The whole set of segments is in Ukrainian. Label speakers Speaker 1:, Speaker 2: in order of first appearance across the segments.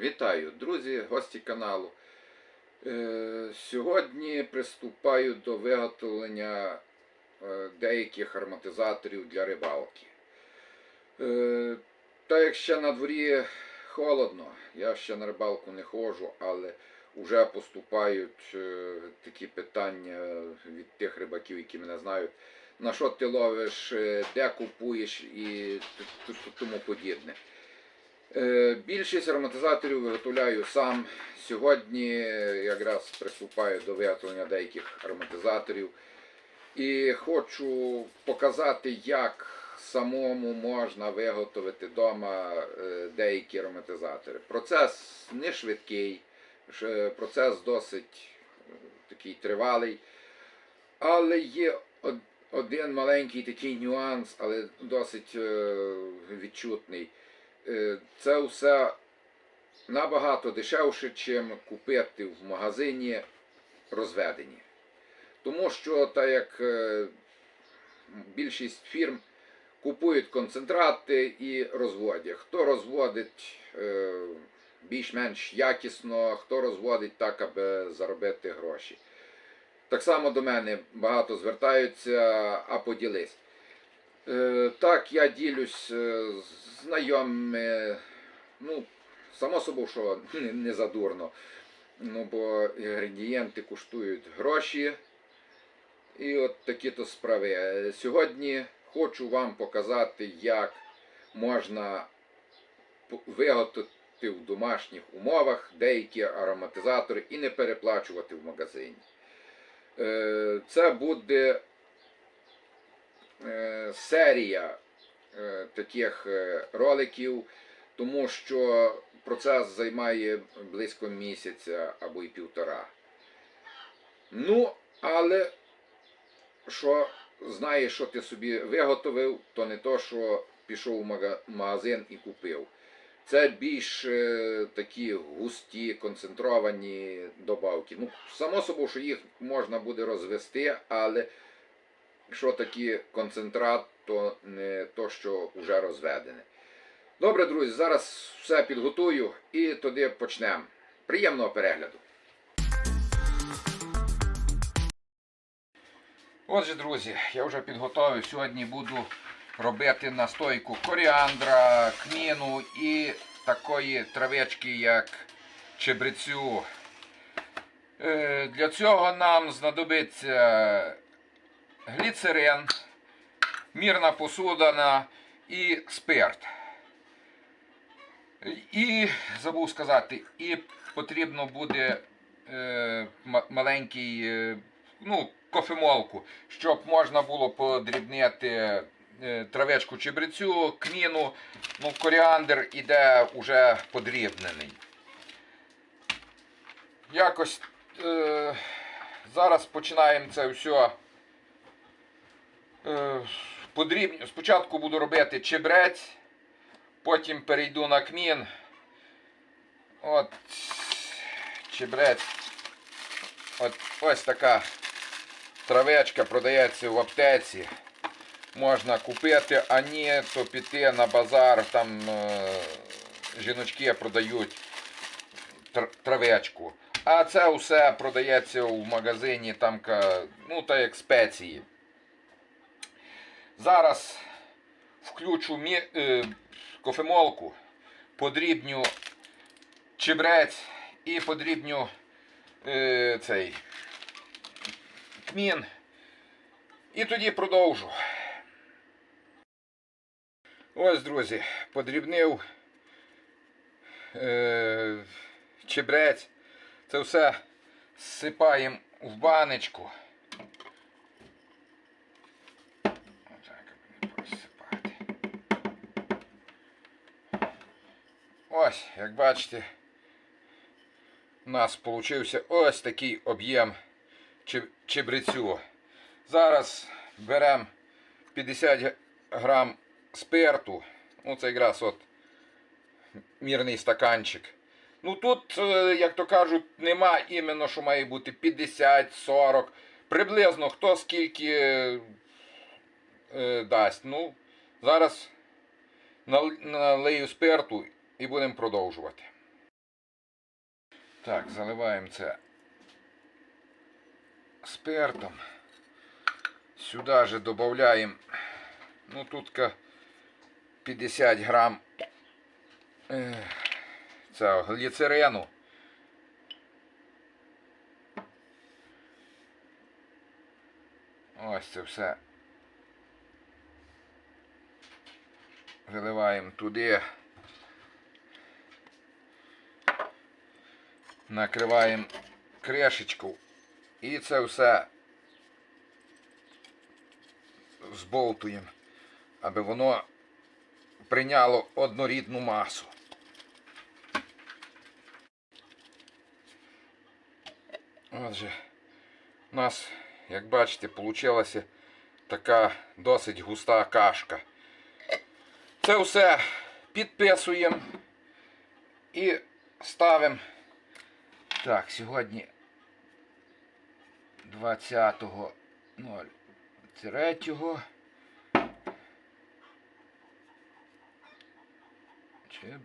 Speaker 1: Вітаю, друзі, гості каналу. Е, Сьогодні приступаю до виготовлення е, деяких ароматизаторів для рибалки. Е, Та як ще на дворі холодно, я ще на рибалку не ходжу, але вже поступають такі питання від тих рибаків, які мене знають. На що ти ловиш, де купуєш і тому подібне. Е, Більшість ароматизаторів виготовляю сам. Сьогодні якраз приступаю до виготовлення деяких ароматизаторів. І хочу показати, як самому можна виготовити вдома е, деякі ароматизатори. Процес не швидкий, процес досить е, такий тривалий. Але є один маленький такий нюанс, але досить е, відчутний. Е, Це все набагато дешевше, чим купити в магазині розведені. Тому що, так як е, більшість фірм купують концентрати і розводять. Хто розводить е, більш-менш якісно, хто розводить так, аби заробити гроші. Так само до мене багато звертаються, а поділись. Е, Так, я ділюсь е, знайомими, ну, само собою, що не, задурно. Ну, бо інгредієнти коштують гроші. І от такі то справи. Е, Сьогодні хочу вам показати, як можна виготовити в домашніх умовах деякі ароматизатори і не переплачувати в магазині. Це буде серія е, таких е, роликів, тому що процес займає близько місяця або й півтора. Ну, але що знаєш, що ти собі виготовив, то не то, що пішов в магазин і купив. Це більш е, такі густі, концентровані добавки. Ну, само собою, що їх можна буде розвести, але що такі концентрат, то не то, що вже розведене. Добре, друзі, зараз все підготую і тоді почнемо. Приємного перегляду. Отже, друзі, я вже підготовив. Сьогодні буду робити настойку коріандра, кміну і такої травички, як чебрецю. Е, Для цього нам знадобиться гліцерин, мірна посудина і спирт. І забув сказати, і потрібно буде е, маленький, е, ну, кофемолку, щоб можна було подрібнити е, травичку чебрецю, кміну, ну, коріандр іде вже подрібнений. Якось е, зараз починаємо це все. Е, подрібню. Спочатку буду робити чебрець, потім перейду на кмін. От чебрець. От ось така травичка продається в аптеці. Можна купити, а ні, то піти на базар, там е, жіночки продають тр- травичку. А це все продається в магазині, там, ну, так як спеції. Зараз включу е, кофемолку, подрібню чебрець і подрібню е, цей кмін. І тоді продовжу. Ось, друзі, подрібнив е, чебрець. Це все сипаємо в баночку. Ось, як бачите, у нас получився ось такий об'єм чеб- чебрецю. Зараз беремо 50 грам спирту. Ну, це якраз от мірний стаканчик. Ну тут, е, як то кажуть, нема іменно, що має бути 50-40. Приблизно хто скільки е, е, дасть. Ну, зараз нал- налию спирту і будемо продовжувати. Так, заливаємо це спиртом. Сюди же додаємо, ну тут 50 грам е, цього гліцерену. Ось це все. Виливаємо туди. Накриваємо кришечку. І це все зболтуємо, аби воно прийняло однорідну масу. Отже, у нас, як бачите, вийшла така досить густа кашка. Це все підписуємо і ставимо. Так, сьогодні 20.03. Чеб.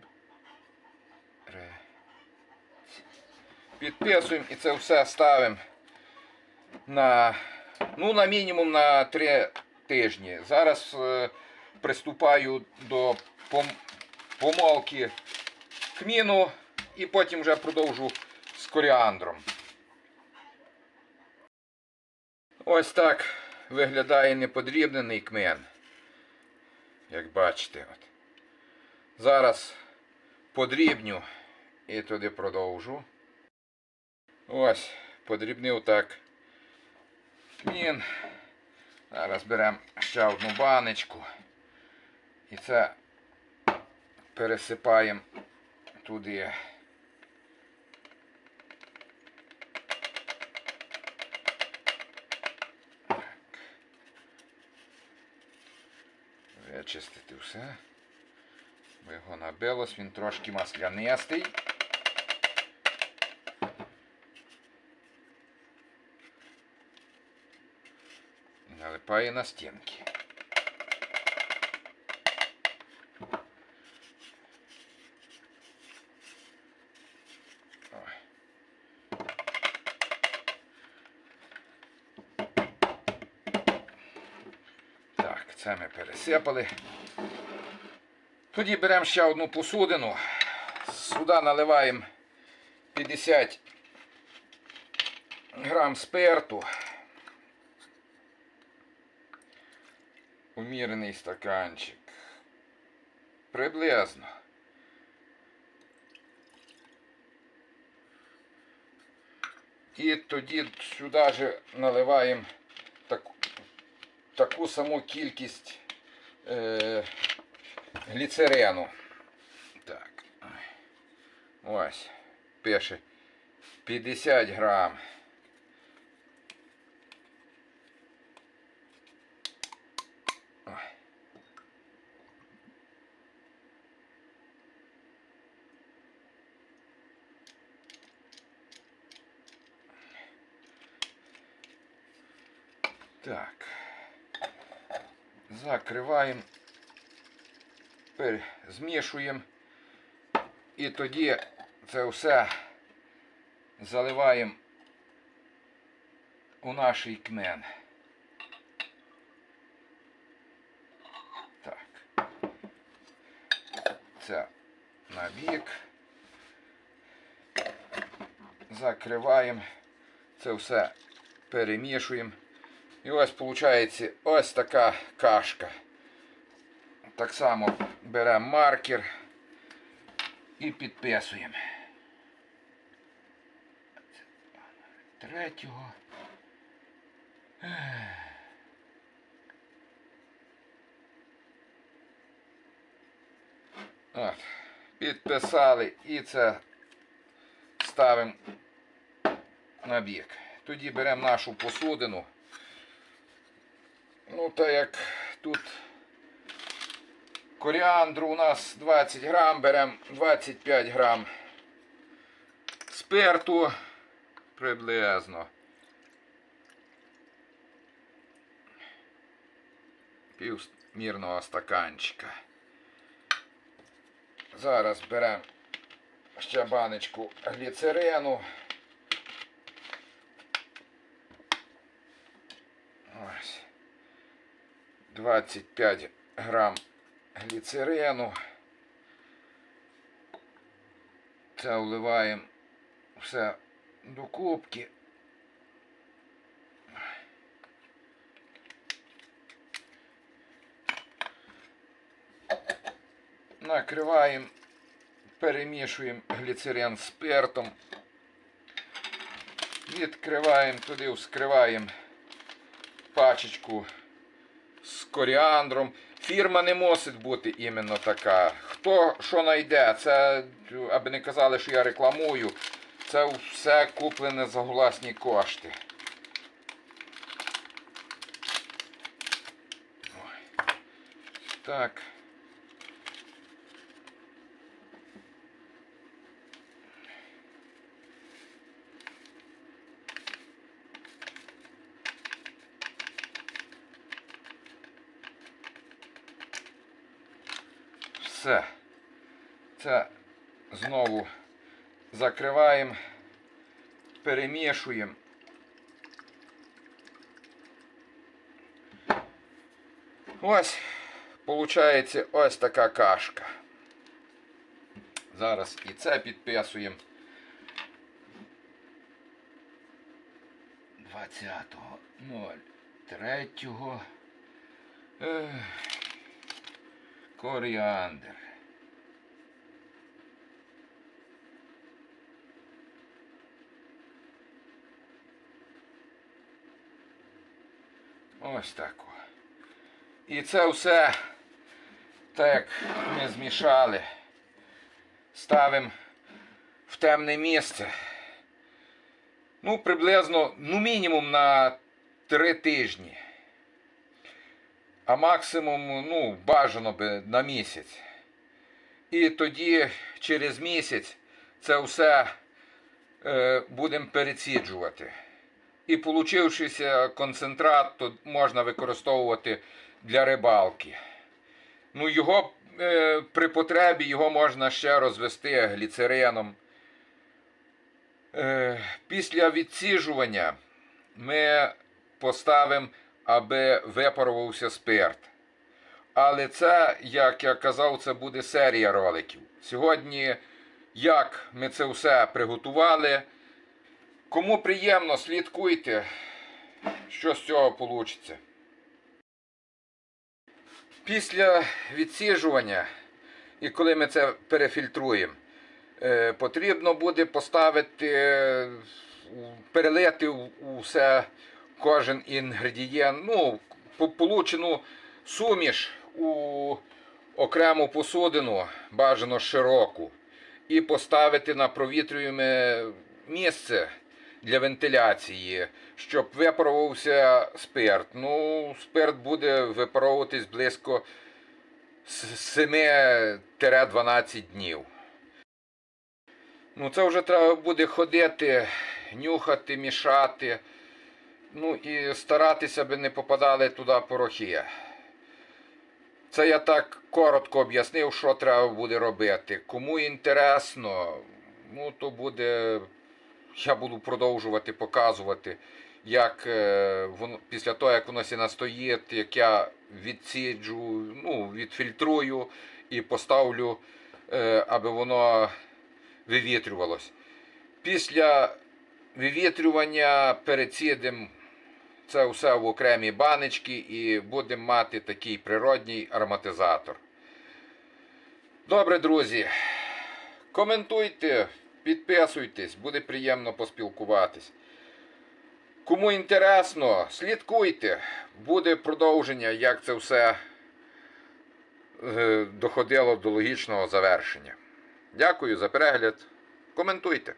Speaker 1: Підписуємо і це все ставимо на, ну, на мінімум на 3 тижні. Зараз е, приступаю до пом помолки кміну і потім вже продовжу коріандром. Ось так виглядає неподрібнений кмен. Як бачите. От. Зараз подрібню і туди продовжу. Ось, подрібнив так кмін. Зараз беремо ще одну баночку. І це пересипаємо туди. Вичистити все. Бо його набилось, він трошки маслянистий. І налипає на стінки. Пересипали. Тоді беремо ще одну посудину. Сюди наливаємо 50 грам спирту. Умірений стаканчик. Приблизно. І тоді сюди же наливаємо таку, таку саму кількість е, гліцерену. Так. Ось. Пише 50 грам. Ой. Так. Закриваємо. Змішуємо. І тоді це все заливаємо у наш кмен. Так. Це на бік. Закриваємо. Це все перемішуємо. І ось виходить ось така кашка. Так само беремо маркер і підписуємо. Третього. От. Підписали і це ставимо на бік. Тоді беремо нашу посудину. Ну, так як тут коріандру у нас 20 грам, беремо 25 грам спирту приблизно. Пів мірного стаканчика. Зараз беремо ще баночку гліцерену. Ось. 25 грам гліцерену. Це вливаємо все до кубки. Накриваємо, перемішуємо гліцерин з спиртом. Відкриваємо туди, вскриваємо пачечку з коріандром. Фірма не мусить бути іменно така. Хто що знайде, це, аби не казали, що я рекламую, це все куплене за власні кошти. Ой. Так. Все. Це знову закриваємо, перемішуємо. Ось, виходить ось така кашка. Зараз і це підписуємо. 20.03. Коріандр. Ось так. І це все так ми змішали. Ставимо в темне місце. Ну, приблизно, ну, мінімум на 3 тижні. А максимум, ну, бажано би на місяць. І тоді через місяць це все е, будемо переціджувати. І получившися концентрат, то можна використовувати для рибалки. Ну, його е, при потребі його можна ще розвести гліцерином. Е, після відсіжування ми поставимо, аби випарувався спирт. Але це, як я казав, це буде серія роликів. Сьогодні, як ми це все приготували. Кому приємно, слідкуйте, що з цього вийде. Після відсіжування, і коли ми це перефільтруємо, е, потрібно буде поставити, перелити у все кожен інгредієнт, ну, получену суміш у окрему посудину, бажано широку, і поставити на провітрюєме місце для вентиляції, щоб випарувався спирт. Ну, спирт буде випаровуватись близько 7-12 днів. Ну, це вже треба буде ходити, нюхати, мішати. Ну і старатися, аби не попадали туди порохи. Це я так коротко об'яснив, що треба буде робити. Кому інтересно, ну то буде. Я буду продовжувати показувати, як е, воно після того, як воно сі настоїть, як я відсіджу, ну, відфільтрую і поставлю, е, аби воно вивітрювалось. Після вивітрювання перецідимо це все в окремі баночки і будемо мати такий природній ароматизатор. Добре, друзі. Коментуйте, підписуйтесь, буде приємно поспілкуватись. Кому інтересно, слідкуйте, буде продовження, як це все е, доходило до логічного завершення. Дякую за перегляд. Коментуйте.